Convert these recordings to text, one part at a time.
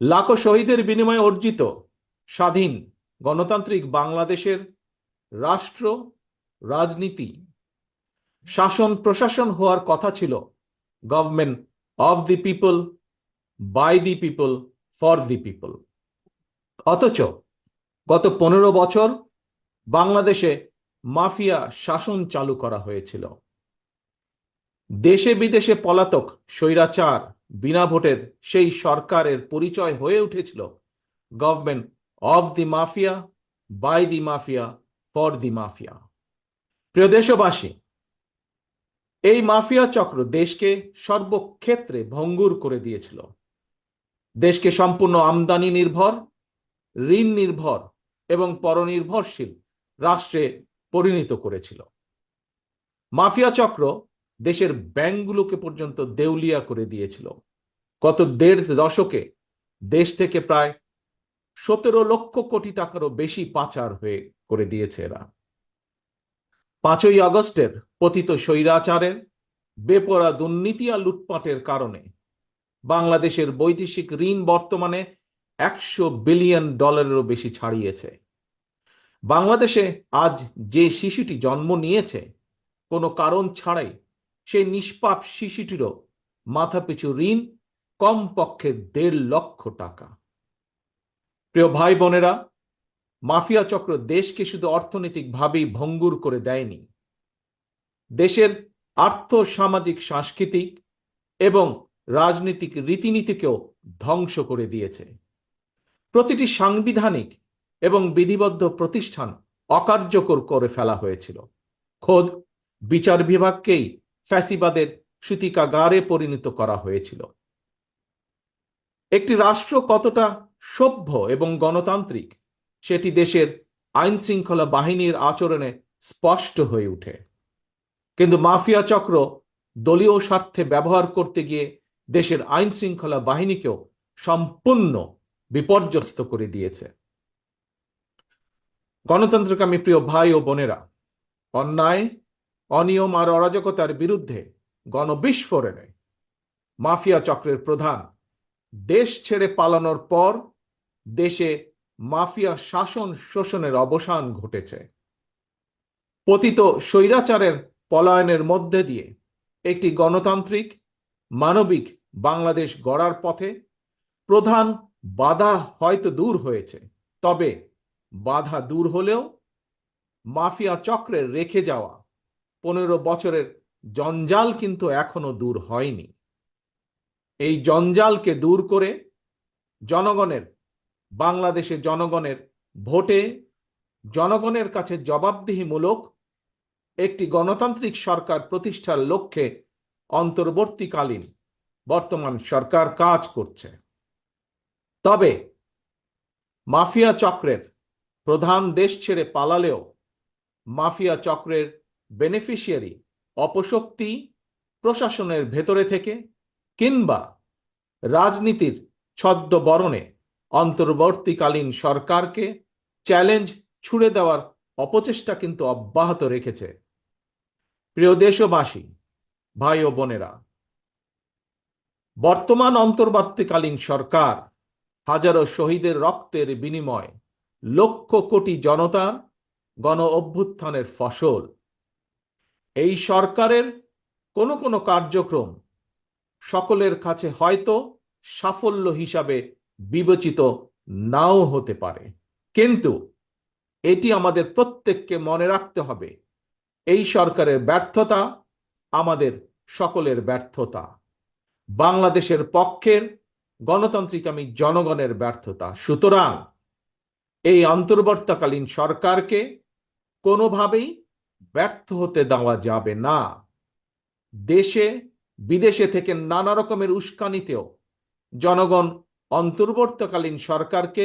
লাখো শহীদের বিনিময়ে অর্জিত স্বাধীন গণতান্ত্রিক বাংলাদেশের রাষ্ট্র, রাজনীতি। শাসন, প্রশাসন হওয়ার কথা ছিল government of the people by the people for the people অথচ গত পনেরো বছর বাংলাদেশে মাফিয়া শাসন চালু করা হয়েছিল। দেশে বিদেশে পলাতক স্বৈরাচার বিনা ভোটের সেই সরকারের পরিচয় হয়ে উঠেছিল government of the mafia by the mafia for the mafia প্রিয় দেশবাসী, এই মাফিয়া চক্র দেশকে সর্বক্ষেত্রে ভঙ্গুর করে দিয়েছিল। দেশকে সম্পূর্ণ আমদানি নির্ভর, ঋণ নির্ভর এবং পরনির্ভরশীল রাষ্ট্রে পরিণত করেছিল। মাফিয়া চক্র দেশের ব্যাংকগুলোকে পর্যন্ত দেউলিয়া করে দিয়েছিল। গত দেড় দশকে দেশ থেকে প্রায় সতেরো লক্ষ কোটি টাকারও বেশি পাচার হয়ে, করে দিয়েছে এরা। পাঁচই আগস্টের পতিত স্বৈরাচারের বেপরা দুর্নীতি আর লুটপাটের কারণে বাংলাদেশের বৈদেশিক ঋণ বর্তমানে একশো বিলিয়ন ডলারেরও বেশি ছাড়িয়েছে। বাংলাদেশে আজ যে শিশুটি জন্ম নিয়েছে, কোনো কারণ ছাড়াই সেই নিষ্পাপ শিশুটিরও মাথাপিছু ঋণ কমপক্ষে দেড় লক্ষ টাকা। প্রিয় ভাই বোনেরা, মাফিয়া চক্র দেশকে শুধু অর্থনৈতিকভাবেই ভঙ্গুর করে দেয়নি। দেশের আর্থ সামাজিক সাংস্কৃতিক এবং রাজনৈতিক রীতিনীতিকেও ধ্বংস করে দিয়েছে। প্রতিটি সাংবিধানিক এবং বিধিবদ্ধ প্রতিষ্ঠান অকার্যকর করে ফেলা হয়েছিল। খোদ বিচার বিভাগকেই ফ্যাসিবাদের সূতিকাগারে পরিণত করা হয়েছিল। একটি রাষ্ট্র কতটা সভ্য এবং গণতান্ত্রিক, সেটি দেশের আইন শৃঙ্খলা বাহিনীর আচরণে স্পষ্ট হয়ে ওঠে। কিন্তু মাফিয়া চক্র দলীয় স্বার্থে ব্যবহার করতে গিয়ে দেশের আইন শৃঙ্খলা বাহিনীকেও সম্পূর্ণ বিপর্যস্ত করে দিয়েছে। গণতন্ত্রকামী প্রিয় ভাই ও বোনেরা, অন্যায়, অনিয়ম আর অরাজকতার বিরুদ্ধে গণবিস্ফোরণে মাফিয়া চক্রের প্রধান দেশ ছেড়ে পালানোর পর দেশে মাফিয়া শাসন শোষণের অবসান ঘটেছে। পতিত স্বৈরাচারের পলায়নের মধ্যে দিয়ে একটি গণতান্ত্রিক, মানবিক বাংলাদেশ গড়ার পথে প্রধান বাধা হয়তো দূর হয়েছে, তবে বাধা দূর হলেও মাফিয়া চক্রের রেখে যাওয়া পনেরো বছরের জঞ্জাল কিন্তু এখনও দূর হয়নি। এই জঞ্জালকে দূর করে জনগণের, বাংলাদেশের জনগণের ভোটে জনগণের কাছে জবাবদিহিমূলক একটি গণতান্ত্রিক সরকার প্রতিষ্ঠার লক্ষ্যে অন্তর্বর্তীকালীন বর্তমান সরকার কাজ করছে। তবে মাফিয়া চক্রের প্রধান দেশ ছেড়ে পালালেও মাফিয়া চক্রের বেনিফিশিয়ারি অপশক্তি প্রশাসনের ভেতরে থেকে কিংবা রাজনীতির ছদ্মবরণে অন্তর্বর্তীকালীন সরকারকে চ্যালেঞ্জ ছুড়ে দেওয়ার অপচেষ্টা কিন্তু অব্যাহত রেখেছে। প্রিয় দেশবাসী, ভাই ও বোনেরা, বর্তমান অন্তর্বর্তীকালীন সরকার হাজারো শহীদের রক্তের বিনিময় লক্ষ কোটি জনতার গণ অভ্যুত্থানের ফসল। এই সরকারের কোনো কোনো কার্যক্রম সকলের কাছে হয়তো সাফল্য হিসাবে বিবেচিত নাও হতে পারে। কিন্তু এটি আমাদের প্রত্যেককে মনে রাখতে হবে, এই সরকারের ব্যর্থতা আমাদের সকলের ব্যর্থতা। বাংলাদেশের পক্ষের গণতান্ত্রিক আমি জনগণের ব্যর্থতা। সুতরাং এই অন্তর্বর্তীকালীন সরকারকে কোনোভাবেই ব্যর্থ হতে দেওয়া যাবে না। দেশে বিদেশে থেকে নানা রকমের উস্কানিতেও জনগণ অন্তর্বর্তকালীন সরকারকে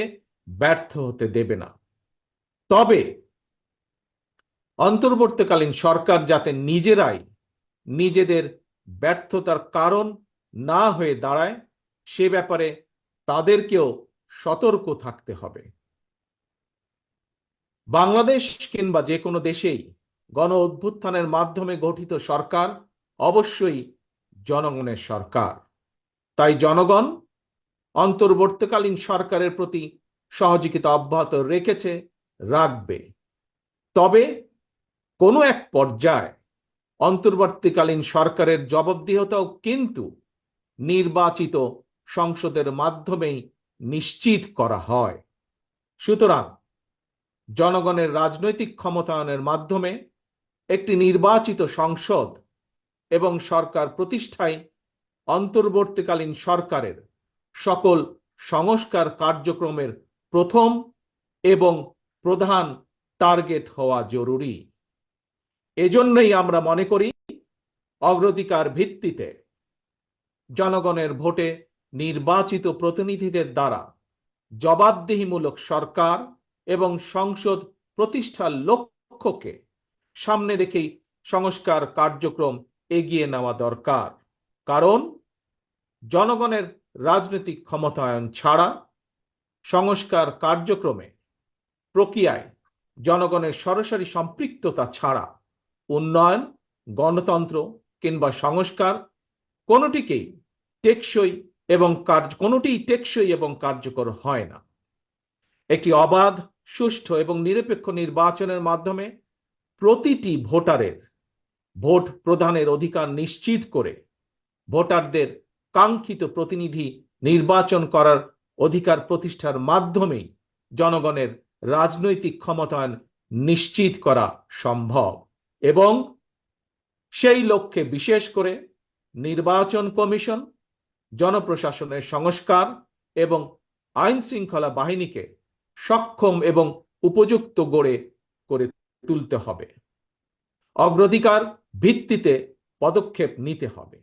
ব্যর্থ হতে দেবে না। তবে অন্তর্বর্তীকালীন সরকার যাতে নিজেরাই নিজেদের ব্যর্থতার কারণ না হয়ে দাঁড়ায়, সে ব্যাপারে তাদেরকেও সতর্ক থাকতে হবে। বাংলাদেশ কিংবা যে কোনো দেশেই গণ অভ্যুত্থানের মাধ্যমে গঠিত সরকার অবশ্যই জনগণের সরকার। তাই জনগণ অন্তর্বর্তীকালীন সরকারের প্রতি সহযোগিতা অব্যাহত রেখেছে, রাখবে। তবে কোনো এক পর্যায়ে অন্তর্বর্তীকালীন সরকারের জবাবদিহতাও কিন্তু নির্বাচিত সংসদের মাধ্যমেই নিশ্চিত করা হয়। সুতরাং জনগণের রাজনৈতিক ক্ষমতায়নের মাধ্যমে একটি নির্বাচিত সংসদ এবং সরকার প্রতিষ্ঠায় অন্তর্বর্তীকালীন সরকারের সকল সংস্কার কার্যক্রমের প্রথম এবং প্রধান টার্গেট হওয়া জরুরি। এজন্যই আমরা মনে করি, অগ্রাধিকার ভিত্তিতে জনগণের ভোটে নির্বাচিত প্রতিনিধিদের দ্বারা জবাবদিহিমূলক সরকার এবং সংসদ প্রতিষ্ঠার লক্ষ্যকে সামনে রেখেই সংস্কার কার্যক্রম এগিয়ে নেওয়া দরকার। কারণ জনগণের রাজনৈতিক ক্ষমতায়ন ছাড়া সংস্কার কার্যক্রমে, প্রক্রিয়ায় জনগণের সরাসরি সম্পৃক্ততা ছাড়া উন্নয়ন, গণতন্ত্র কিংবা সংস্কার কোনোটিকেই টেকসই এবং কার্য, কোনোটিই টেকসই এবং কার্যকর হয় না। একটি অবাধ, সুষ্ঠু এবং নিরপেক্ষ নির্বাচনের মাধ্যমে প্রতিটি ভোটারের ভোট প্রদানের অধিকার নিশ্চিত করে ভোটারদের কাঙ্ক্ষিত প্রতিনিধি নির্বাচন করার অধিকার প্রতিষ্ঠার মাধ্যমেই জনগণের রাজনৈতিক ক্ষমতায়ন নিশ্চিত করা সম্ভব। এবং সেই লক্ষ্যে বিশেষ করে নির্বাচন কমিশন, জনপ্রশাসনের সংস্কার এবং আইন শৃঙ্খলা বাহিনীকে সক্ষম এবং উপযুক্ত গড়ে, করে তুলতে হবে। অগ্রাধিকার ভিত্তিতে পদক্ষেপ নিতে হবে।